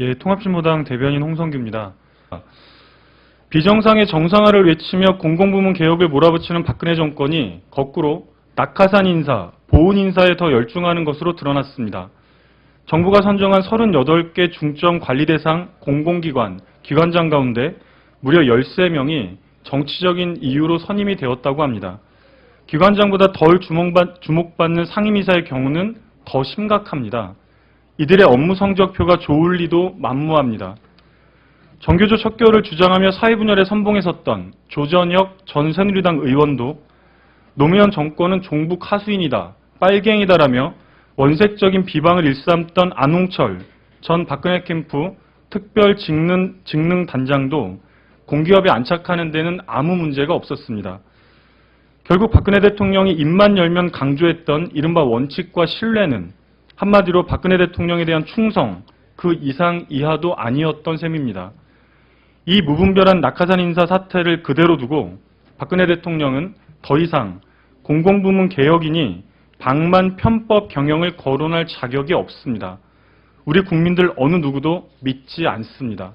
예, 통합진보당 대변인 홍성규입니다. 비정상의 정상화를 외치며 공공부문 개혁을 몰아붙이는 박근혜 정권이 거꾸로 낙하산 인사, 보훈 인사에 더 열중하는 것으로 드러났습니다. 정부가 선정한 38개 중점 관리 대상 공공기관, 기관장 가운데 무려 13명이 정치적인 이유로 선임이 되었다고 합니다. 기관장보다 덜 주목받- 주목받는 상임이사의 경우는 더 심각합니다. 이들의 업무 성적표가 좋을 리도 만무합니다. 정교조 척결을 주장하며 사회분열에 선봉에 섰던 조전혁 전 새누리당 의원도 노무현 정권은 종북 하수인이다, 빨갱이다라며 원색적인 비방을 일삼던 안홍철 전 박근혜 캠프 특별 직능, 직능 단장도 공기업에 안착하는 데는 아무 문제가 없었습니다. 결국 박근혜 대통령이 입만 열면 강조했던 이른바 원칙과 신뢰는 한마디로 박근혜 대통령에 대한 충성, 그 이상 이하도 아니었던 셈입니다. 이 무분별한 낙하산 인사 사태를 그대로 두고 박근혜 대통령은 더 이상 공공부문 개혁이니 방만 편법 경영을 거론할 자격이 없습니다. 우리 국민들 어느 누구도 믿지 않습니다.